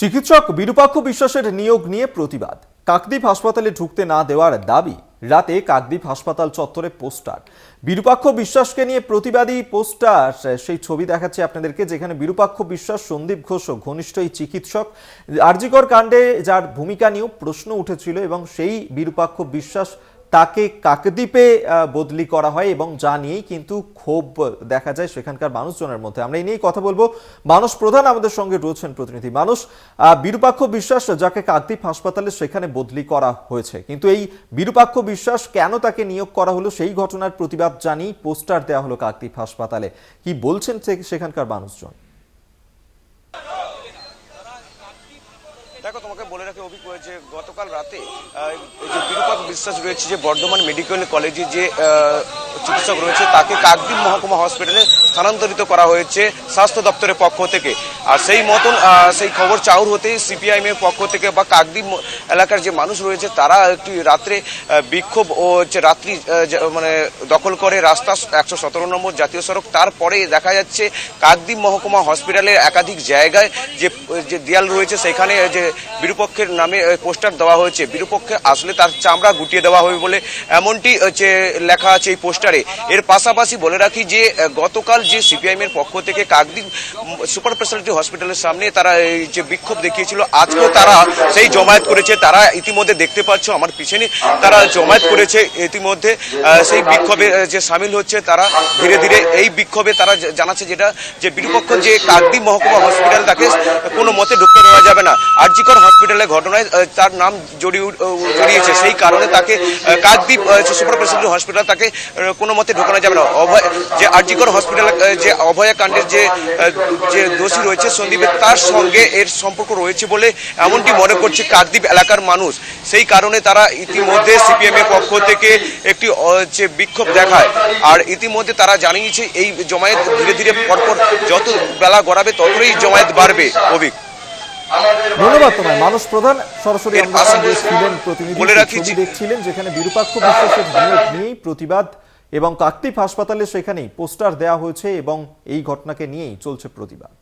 চিকিৎসক বিরূপাক্ষ বিশ্বাসের নিয়োগ নিয়ে প্রতিবাদ। কাকদ্বীপ হাসপাতালে ঢুকতে না দেওয়ার দাবি, রাতে কাকদ্বীপ হাসপাতাল চত্বরে পোস্টার। বিরূপাক্ষ বিশ্বাসকে নিয়ে প্রতিবাদী পোস্টার, সেই ছবি দেখাচ্ছে আপনাদেরকে, যেখানে বিরূপাক্ষ বিশ্বাস, সন্দীপ ঘোষ ঘনিষ্ঠ এই চিকিৎসক, আরজিকর কাণ্ডে যার ভূমিকা নিয়েও প্রশ্ন উঠেছিল এবং সেই বিরূপাক্ষ বিশ্বাস তাকে কাকদ্বীপে বদলি করা হয় এবং যা নিয়েই কিন্তু ক্ষোভ দেখা যায় সেখানকার মানুষজনের মধ্যে। আমরা এই নিয়েই কথা বলব। মানুষ প্রধান আমাদের সঙ্গে রয়েছেন প্রতিনিধি। মানুষ বিরূপাক্ষ বিশ্বাস যাকে কাকদ্বীপ হাসপাতালে সেখানে বদলি করা হয়েছে, কিন্তু এই বিরূপাক্ষ বিশ্বাস কেন তাকে নিয়োগ করা হলো সেই ঘটনার প্রতিবাদ জানিয়ে পোস্টার দেওয়া হলো কাকদ্বীপ হাসপাতালে। কি বলছেন সেখানকার মানুষজন? তোমাকে বলে যে গতকাল রাতে যে বিরূপাক বিশ্বাস রয়েছে যে বর্ধমান মেডিকেল কলেজে যে চিকিৎসক রয়েছে, তাকে কাকদ্বীপ মহকুমা হসপিটালে স্থানান্তরিত করা হয়েছে স্বাস্থ্য দপ্তরের পক্ষ থেকে। আর সেই মতন সেই খবর চাউর হতে সিপিআইএম এর পক্ষ থেকে বা কাকদ্বীপ এলাকার যে মানুষ রয়েছে, তারা একটি রাত্রে বিক্ষোভ ও হচ্ছে রাত্রি মানে দখল করে রাস্তা একশো সতেরো নম্বর জাতীয় সড়ক। তারপরে দেখা যাচ্ছে কাকদ্বীপ মহকুমা হসপিটালের একাধিক জায়গায় যে যে দেয়াল রয়েছে, সেখানে যে বিরুপক্ষের নামে পোস্টার দেওয়া হয়েছে। বিরূপক্ষে আসলে তার চামড়া গুটিয়ে দেওয়া হবে বলে এমনটি হচ্ছে লেখা আছে এই পোস্টারে। এর পাশাপাশি বলে রাখি যে গতকাল যে সিপিআইএম এর পক্ষ থেকে কাকদি সুপার স্পেশালিটি হসপিটালের সামনে তারা এই যে বিক্ষোভ দেখিয়েছিল, আজকেও তারা সেই জমায়েত করেছে। তারা ইতিমধ্যে দেখতে পাচ্ছ, আমার পিছনে তারা জমায়েত করেছে ইতিমধ্যে। সেই বিক্ষোভে যে সামিল হচ্ছে তারা ধীরে ধীরে এই বিক্ষোভে তারা জানাচ্ছে যেটা, যে বিরুপক্ষ যে কাকদি মহকুমা হসপিটাল, তাকে কোনো মতে ঢুকতে হসপিটালের ঘটনায় তার নাম জড়িয়ে জড়িয়েছে। সেই কারণে তাকে কাকদ্বীপ সুপার স্পেশালিটি হসপিটাল তাকে কোনো মতে ঢোকানো যাবে না। অভয়, যে আরজিকর হসপিটাল যে অভয়া কাণ্ডের যে যে দোষী রয়েছে সন্দীপের, তার সঙ্গে এর সম্পর্ক রয়েছে বলে এমনটি মনে করছে কাকদ্বীপ এলাকার মানুষ। সেই কারণে তারা ইতিমধ্যে সিপিএম এর পক্ষ থেকে একটি যে বিক্ষোভ দেখায়। আর ইতিমধ্যে তারা জানিয়েছে, এই জমায়েত ধীরে ধীরে পরপর যত বেলা গড়াবে ততই জমায়েত বাড়বে। অভিক। ধন্যবাদ তোমায়। মানুষ প্রধান সরাসরি ছিলেন প্রতিনিধি ছবি দেখছিলেন যেখানে বিরূপাক্ষ বিশ্বাসের নিয়োগ নিয়েই প্রতিবাদ এবং কাকতিপ হাসপাতালে সেখানেই পোস্টার দেয়া হয়েছে এবং এই ঘটনাকে নিয়েই চলছে প্রতিবাদ।